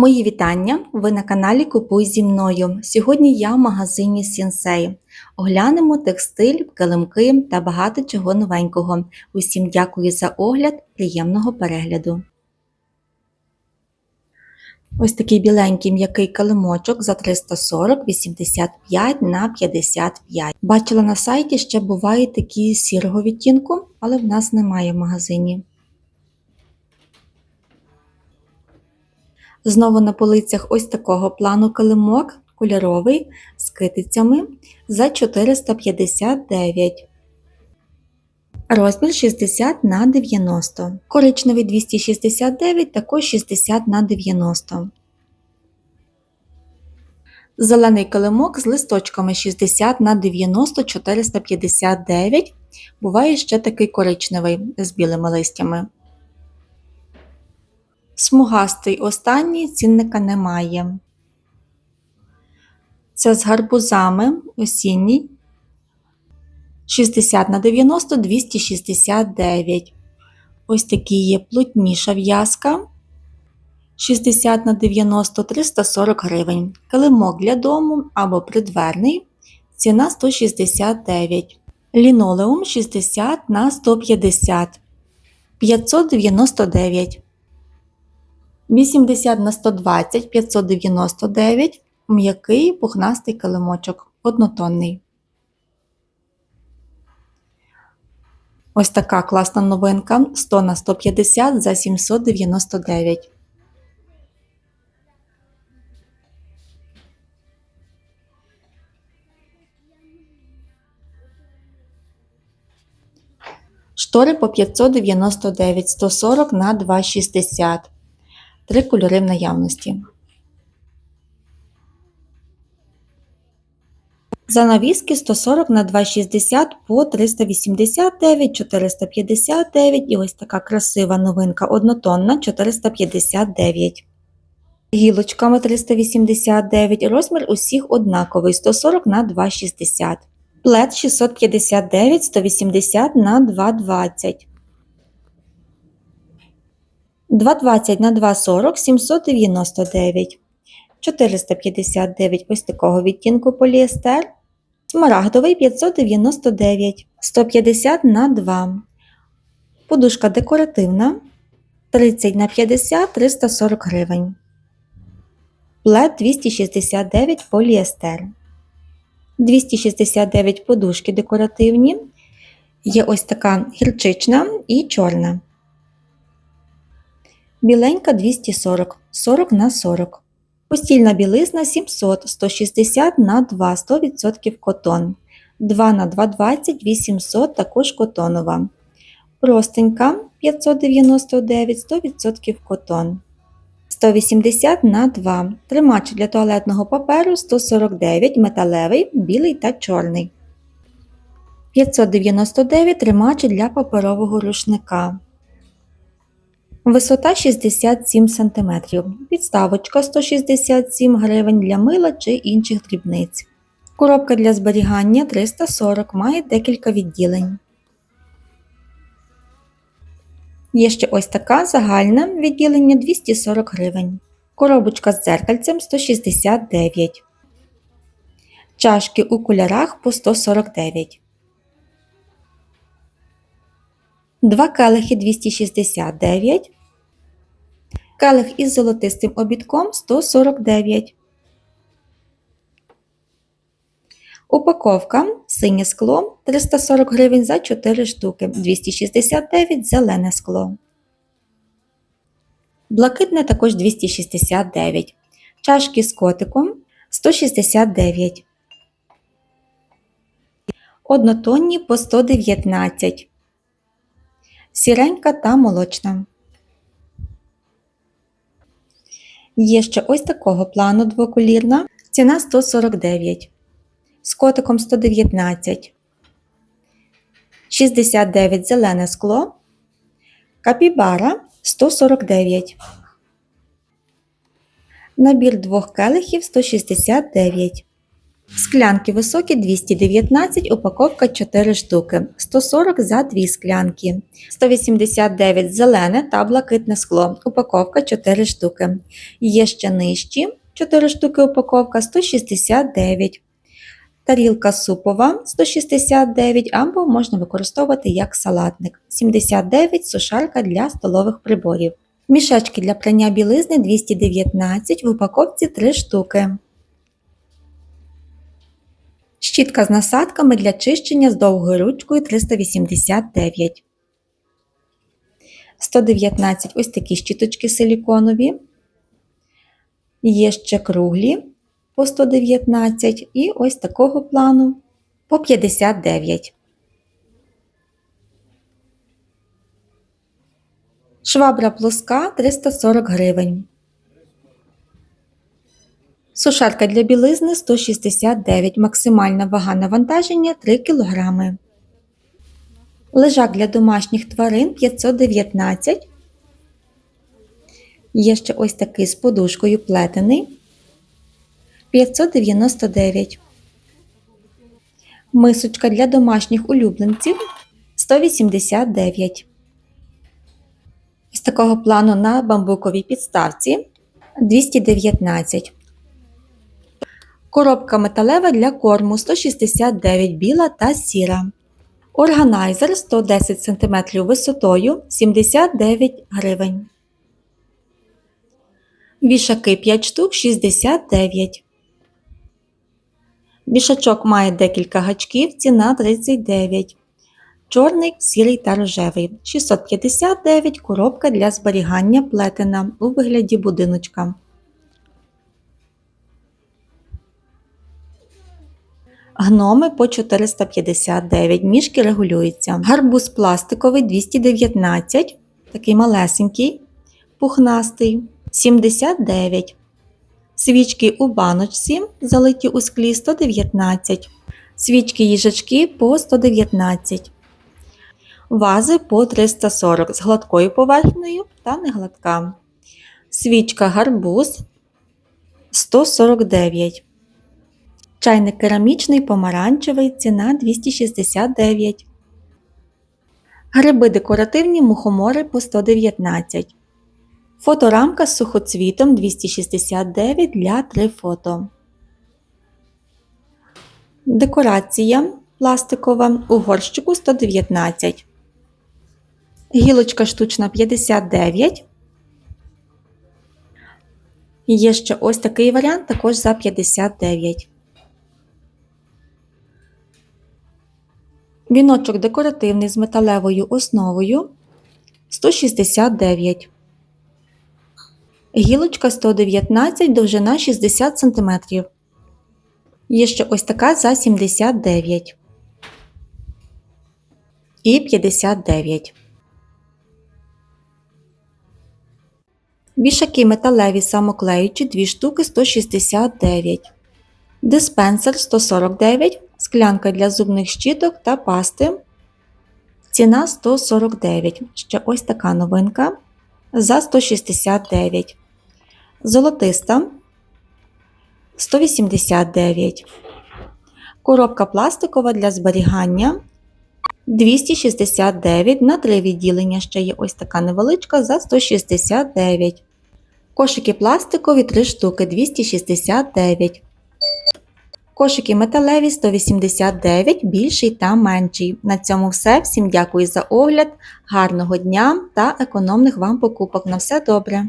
Мої вітання! Ви на каналі Купуй зі мною. Сьогодні я в магазині Сінсей. Оглянемо текстиль, килимки та багато чого новенького. Усім дякую за огляд, приємного перегляду. Ось такий біленький м'який килимочок за 340 85 на 55. Бачила на сайті, ще бувають такі сірого відтінку, але в нас немає в магазині. Знову на полицях ось такого плану килимок кольоровий з китицями за 459. Розмір 60 на 90. Коричневий 269, також 60 на 90. Зелений килимок з листочками 60 на 90 459. Буває ще такий коричневий з білими листями. Смугастий останній цінника немає. Це з гарбузами осінній 60 на 90 269. Ось такий є плотніша в'язка 60 на 90 340 гривень. Килимок для дому або придверний. Ціна 169. Лінолеум 60 на 150 599. 80 на 120 599 м'який пухнастий килимочок однотонний. Ось така класна новинка 100 на 150 за 799. Штори по 599 140 на 260. Три кольори в наявності. Занавіски 140 на 260 по 389, 459 і ось така красива новинка однотонна 459. Гілочками 389, розмір усіх однаковий 140 на 260. Плед 659, 180 на 220. 220 на 240 799. 459 ось такого відтінку поліестер. Смарагдовий 599, 150 на 2. Подушка декоративна 30 на 50 340 гривень. Плед 269 поліестер. 269 подушки декоративні. Є ось така гірчична і чорна. Біленька 240, 40 на 40. Постільна білизна 700, 160 на 2, 100% котон. 2 на 220, 800 також котонова. Простенька 599, 100% котон. 180 на 2. Тримач для туалетного паперу 149 металевий, білий та чорний. 599 тримач для паперового рушника. Висота 67 см. Підставочка 167 гривень для мила чи інших дрібниць. Коробка для зберігання 340 має декілька відділень. Є ще ось така загальне відділення 240 гривень. Коробочка з дзеркальцем 169. Чашки у кольорах по 149. Два келихи 269. Келих із золотистим обідком 149. Упаковка синє скло 340 гривень за 4 штуки, 269 зелене скло. Блакитне також 269. Чашки з котиком 169. Однотонні по 119. Сіренька та молочна. Є ще ось такого плану двоколірна. Ціна 149. З котиком 119. 69 зелене скло. Капібара 149. Набір двох келихів 169. Склянки високі 219, упаковка 4 штуки, 140 за 2 склянки, 189 зелене та блакитне скло, упаковка 4 штуки. Є ще нижчі 4 штуки упаковка 169. Тарілка супова 169 або можна використовувати як салатник. 79 сушарка для столових приборів. Мішечки для прання білизни 219 в упаковці 3 штуки. Щітка з насадками для чищення з довгою ручкою 389. 119 ось такі щіточки силіконові. Є ще круглі по 119 і ось такого плану по 59. Швабра плоска 340 гривень. Сушарка для білизни 169, максимальна вага навантаження 3 кг. Лежак для домашніх тварин 519. Є ще ось такий з подушкою плетений 599. Мисочка для домашніх улюбленців 189. З такого плану на бамбуковій підставці 219. Коробка металева для корму 169 біла та сіра. Органайзер 110 см висотою 79 гривень. Вішаки 5 штук 69. Вішачок має декілька гачків, ціна 39. Чорний, сірий та рожевий. 659 коробка для зберігання плетена у вигляді будиночка. Гноми по 459, мішки регулюються. Гарбуз пластиковий 219, такий малесенький, пухнастий 79. Свічки у баночці, залиті у склі 119. Свічки їжачки по 119. Вази по 340 з гладкою поверхнею та негладка. Свічка гарбуз 149. Чайник керамічний помаранчевий, ціна 269. Гриби декоративні мухомори по 119. Фоторамка з сухоцвітом 269 для 3 фото. Декорація пластикова у горщику 119. Гілочка штучна 59. Є ще ось такий варіант, також за 59. Віночок декоративний з металевою основою 169. Гілочка 119, довжина 60 см. Є ще ось така за 79 і 59. Вішаки металеві самоклеючі 2 штуки 169. Диспенсер 149, склянка для зубних щіток та пасти. Ціна 149. Ще ось така новинка за 169. Золотиста 189. Коробка пластикова для зберігання 269 на 3 відділення. Ще є ось така невеличка за 169. Кошики пластикові 3 штуки 269. Кошики металеві 189, більший та менший. На цьому все. Всім дякую за огляд, гарного дня та економних вам покупок. На все добре!